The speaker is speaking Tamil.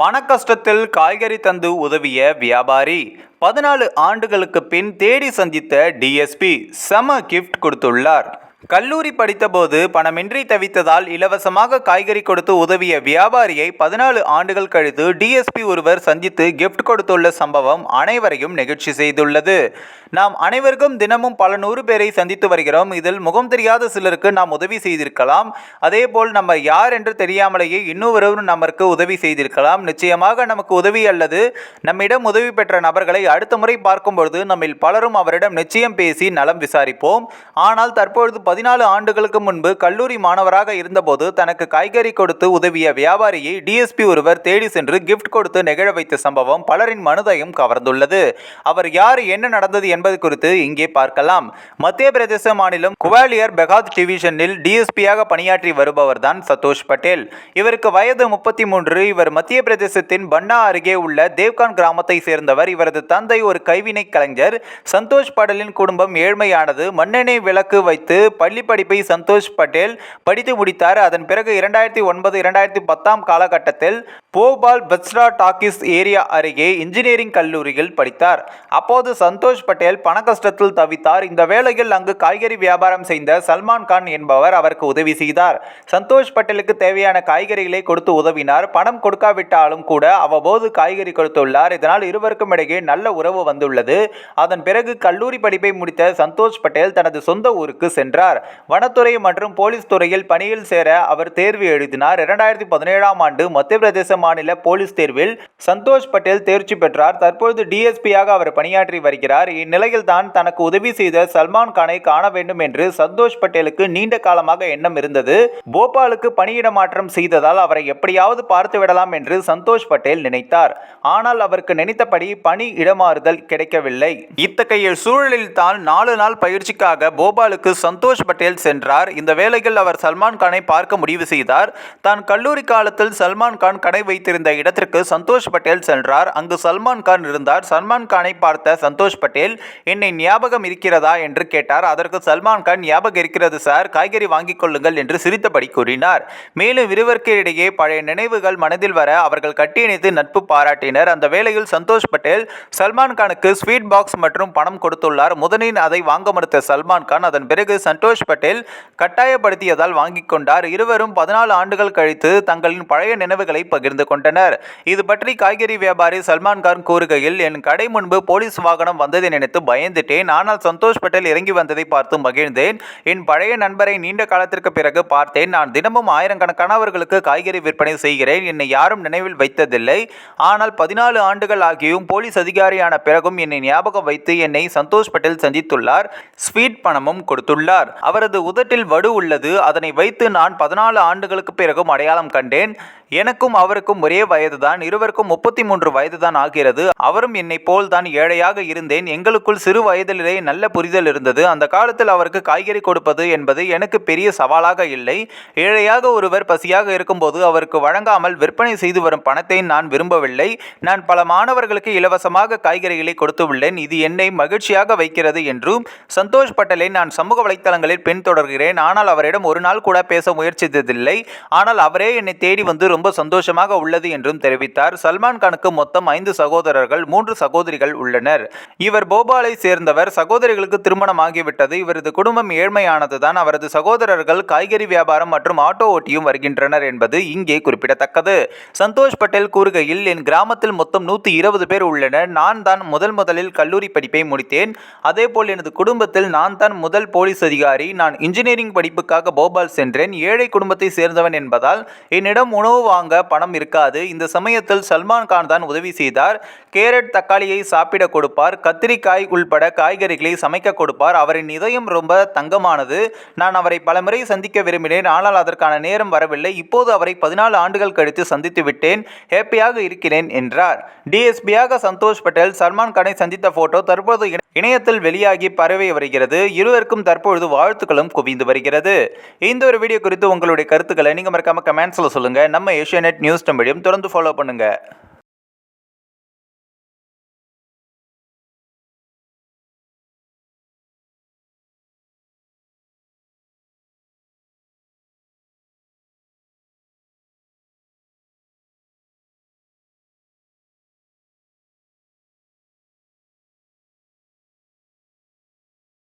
பணக்கஷ்டத்தில் காய்கறி தந்து உதவிய வியாபாரி. பதினாலு ஆண்டுகளுக்கு பின் தேடி சந்தித்த டிஎஸ்பி செம கிஃப்ட் கொடுத்துள்ளார். கல்லூரி படித்தபோது பணமின்றி தவித்ததால் இலவசமாக காய்கறி கொடுத்து உதவிய வியாபாரியை பதினாலு ஆண்டுகள் கழித்து டிஎஸ்பி ஒருவர் சந்தித்து கிஃப்ட் கொடுத்துள்ள சம்பவம் அனைவரையும் நெகிழ்ச்சி செய்துள்ளது. நாம் அனைவருக்கும் தினமும் பல நூறு பேரை சந்தித்து வருகிறோம். இதில் முகம் தெரியாத சிலருக்கு நாம் உதவி செய்திருக்கலாம். அதேபோல் நம்ம யார் என்று தெரியாமலேயே இன்னொருவரும் நமக்கு உதவி செய்திருக்கலாம். நிச்சயமாக நமக்கு உதவி அல்லது நம்மிடம் உதவி பெற்ற நபர்களை அடுத்த முறை பார்க்கும்பொழுது நம்மில் பலரும் அவரிடம் நிச்சயம் பேசி நலம் விசாரிப்போம். ஆனால் தற்பொழுது பதினாலு ஆண்டுகளுக்கு முன்பு கல்லூரி மாணவராக இருந்தபோது தனக்கு காய்கறி கொடுத்து உதவிய வியாபாரியை டிஎஸ்பி ஒருவர் தேடி சென்று கிஃப்ட் கொடுத்து நிகழ வைத்த சம்பவம் பலரின் மனதையும் கவர்ந்துள்ளது. அவர் யார் என்ன நடந்தது என்பது குறித்து இங்கே பார்க்கலாம். மத்திய பிரதேச மாநிலம் குவாலியர் பெகாத் டிவிஷனில் டிஎஸ்பியாக பணியாற்றி வருபவர் தான் சதோஷ் பட்டேல். இவருக்கு வயது முப்பத்தி மூன்று இவர் மத்திய பிரதேசத்தின் பன்னா அருகே உள்ள தேவ்கான் கிராமத்தை சேர்ந்தவர். இவரது தந்தை ஒரு கைவினை கலைஞர். சந்தோஷ் படலின் குடும்பம் ஏழ்மையானது. மண்ணெண்ணெய் விளக்கு வைத்து பள்ளி படிப்பை சந்தோஷ் பட்டேல் படித்து முடித்தார். அதன் பிறகு இரண்டாயிரத்தி ஒன்பது இரண்டாயிரத்தி பத்தாம் காலகட்டத்தில் போபால் பத்ஸ்ரா டாக்கிஸ் ஏரியா அருகே இன்ஜினியரிங் கல்லூரியில் படித்தார். அப்போது சந்தோஷ் பட்டேல் பண கஷ்டத்தில் தவித்தார். இந்த வேளையில் அங்கு காய்கறி வியாபாரம் செய்த சல்மான் கான் என்பவர் அவருக்கு உதவி செய்தார். சந்தோஷ் பட்டேலுக்கு தேவையான காய்கறிகளை கொடுத்து உதவினார். பணம் கொடுக்காவிட்டாலும் கூட அவ்வப்போது காய்கறி கொடுத்துள்ளார். இதனால் இருவருக்கும் இடையே நல்ல உறவு வந்துள்ளது. அதன் பிறகு கல்லூரி படிப்பை முடித்த சந்தோஷ் பட்டேல் தனது சொந்த ஊருக்கு சென்றார். வனத்துறை மற்றும் போலீஸ் துறையில் பணியில் சேர அவர் தேர்வு எழுதினார். இரண்டாயிரத்தி பதினேழாம் ஆண்டு மத்திய பிரதேச மாநில போலீஸ் தேர்வில் சந்தோஷ் பட்டேல் தேர்ச்சி பெற்றார். தற்பொழுது டிஎஸ்பியாக அவர் பணியாற்றி வருகிறார். இந்நிலையில் தான் தனக்கு உதவி செய்த சல்மான் கானை காண வேண்டும் என்று சந்தோஷ் பட்டேலுக்கு நீண்ட காலமாக எண்ணம் இருந்தது. போபாலுக்கு பணியிட மாற்றம் செய்ததால் அவரை எப்படியாவது பார்த்து விடலாம் என்று சந்தோஷ் பட்டேல் நினைத்தார். ஆனால் அவருக்கு நினைத்தபடி பணி இடமாறுதல் கிடைக்கவில்லை. இத்தகைய சூழலில் தான் நாலு நாள் பயிற்சிக்காக போபாலுக்கு சந்தோஷ் பட்டேல் சென்றார். இந்த வேளையில் அவர் சல்மான் கானை பார்க்க முடிவு செய்தார். தான் கல்லூரி காலத்தில் சல்மான் கான் கடை வைத்திருந்த இடத்திற்கு சந்தோஷ் பட்டேல் சென்றார். அங்கு சல்மான் கான் இருந்தார். சல்மான் கானை பார்த்த சந்தோஷ் பட்டேல் என்னை ஞாபகம் இருக்கிறதா? என்று கேட்டார். அதற்கு சல்மான் கான் ஞாபகம் இருக்கிறது சார். காய்கறி வாங்கிக் கொள்ளுங்கள் என்று சிரித்தபடி கூறினார். மேலும் இருவருக்கு இடையே பழைய நினைவுகள் மனதில் வர அவர்கள் கட்டியணைத்து நட்பு பாராட்டினர். அந்த வேளையில் சந்தோஷ் பட்டேல் சல்மான் கானுக்கு ஸ்வீட் பாக்ஸ் மற்றும் பணம் கொடுத்துள்ளார். முதலில் அதை வாங்க மறுத்த சல்மான் கான் அதன் பிறகு சந்தோஷ் சந்தோஷ் பட்டேல் கட்டாயப்படுத்தியதால் வாங்கிக் கொண்டார். இருவரும் பதினாலு ஆண்டுகள் கழித்து தங்களின் பழைய நினைவுகளை பகிர்ந்து கொண்டனர். இது பற்றி காய்கறி வியாபாரி சல்மான் கான் கூறுகையில் என் கடை முன்பு போலீஸ் வாகனம் வந்ததை நினைத்து பயந்துட்டேன். ஆனால் சந்தோஷ் பட்டேல் இறங்கி வந்ததை பார்த்து மகிழ்ந்தேன். என் பழைய நண்பரை நீண்ட காலத்திற்கு பிறகு பார்த்தேன். நான் தினமும் ஆயிரக்கணக்கானவர்களுக்கு காய்கறி விற்பனை செய்கிறேன். என்னை யாரும் நினைவில் வைத்ததில்லை. ஆனால் பதினாலு ஆண்டுகள் ஆகியும் போலீஸ் அதிகாரியான பிறகும் என்னை ஞாபகம் வைத்து என்னை சந்தோஷ் பட்டேல் சந்தித்துள்ளார். ஸ்வீட் பணமும் கொடுத்துள்ளார். அவரது உதட்டில் வடு உள்ளது. அதனை வைத்து நான் பதினாலு ஆண்டுகளுக்கு பிறகும் அடையாளம் கண்டேன். எனக்கும் அவருக்கும் ஒரே வயதுதான் இருவருக்கும் முப்பத்தி மூன்று வயதுதான் ஆகிறது. அவரும் என்னை போல் தான் ஏழையாக இருந்தேன். எங்களுக்குள் சிறு வயதிலே நல்ல புரிதல் இருந்தது. அந்த காலத்தில் அவருக்கு காய்கறி கொடுப்பது என்பது எனக்கு பெரிய சவாலாக இல்லை. ஏழையாக ஒருவர் பசியாக இருக்கும்போது அவருக்கு வழங்காமல் விற்பனை செய்து வரும் பணத்தை நான் விரும்பவில்லை. நான் பல மாணவர்களுக்கு இலவசமாக காய்கறிகளை கொடுத்துள்ளேன் இது என்னை மகிழ்ச்சியாக வைக்கிறது என்றும் சந்தோஷ் பட்டேலை நான் சமூக வலைத்தளங்களில் பின்தொடர்கிறேன். ஆனால் அவரிடம் ஒரு நாள் கூட பேச முயற்சித்ததில்லை. ஆனால் அவரே என்னை தேடி வந்து ரொம்ப சந்தோஷமாக உள்ளது என்றும் தெரிவித்தார். சல்மான் கானுக்கு மொத்தம் ஐந்து சகோதரர்கள் மூன்று சகோதரிகள் உள்ளனர். இவர் போபாலை சேர்ந்தவர். சகோதரிகளுக்கு திருமணம் ஆகிவிட்டது. இவரது குடும்பம் ஏழ்மையானதுதான். அவரது சகோதரர்கள் காய்கறி வியாபாரம் மற்றும் ஆட்டோ ஓட்டியும் வருகின்றனர் என்பது இங்கே குறிப்பிடத்தக்கது. சந்தோஷ் பட்டேல் கூறுகையில் என் கிராமத்தில் மொத்தம் நூற்றி இருபது பேர் உள்ளனர். நான் தான் முதல் முதலில் கல்லூரி படிப்பை முடித்தேன். அதேபோல் எனது குடும்பத்தில் நான் தான் முதல் போலீஸ் அதிகாரி. நான் இன்ஜினியரிங் படிப்புக்காக போபால் சென்றேன். ஏழை குடும்பத்தை சேர்ந்தவன் என்பதால் என்னிடம் உணவு வாங்க பணம் இருக்காது. இந்த சமயத்தில் சல்மான் கான் தான் உதவி செய்தார். கேரட் தக்காளியை சாப்பிட கொடுப்பார். கத்திரிக்காய் உள்பட காய்கறிகளை சமைக்க கொடுப்பார். அவரின் இதயம் ரொம்ப தங்கமானது. நான் அவரை பலமுறை சந்திக்க விரும்பினேன். ஆனால் அதற்கான நேரம் வரவில்லை. இப்போது அவரை பதினாலு ஆண்டுகள் கழித்து சந்தித்து விட்டேன். ஹேப்பியாக இருக்கிறேன் என்றார். டிஎஸ்பியாக சந்தோஷ் பட்டேல் சல்மான் கானை சந்தித்த போட்டோ தற்போது இணையத்தில் வெளியாகி பரவி வருகிறது. இருவருக்கும் தற்பொழுது வாழ்த்துக்களும் குவிந்து வருகிறது. இந்த ஒரு வீடியோ குறித்து உங்களுடைய கருத்துக்களை நீங்கள் மறக்காமல் கமெண்ட்ஸில் சொல்லுங்கள் நம்ம ஏஷியா நியூஸ் தமிழையும் தொடர்ந்து ஃபாலோ பண்ணுங்கள்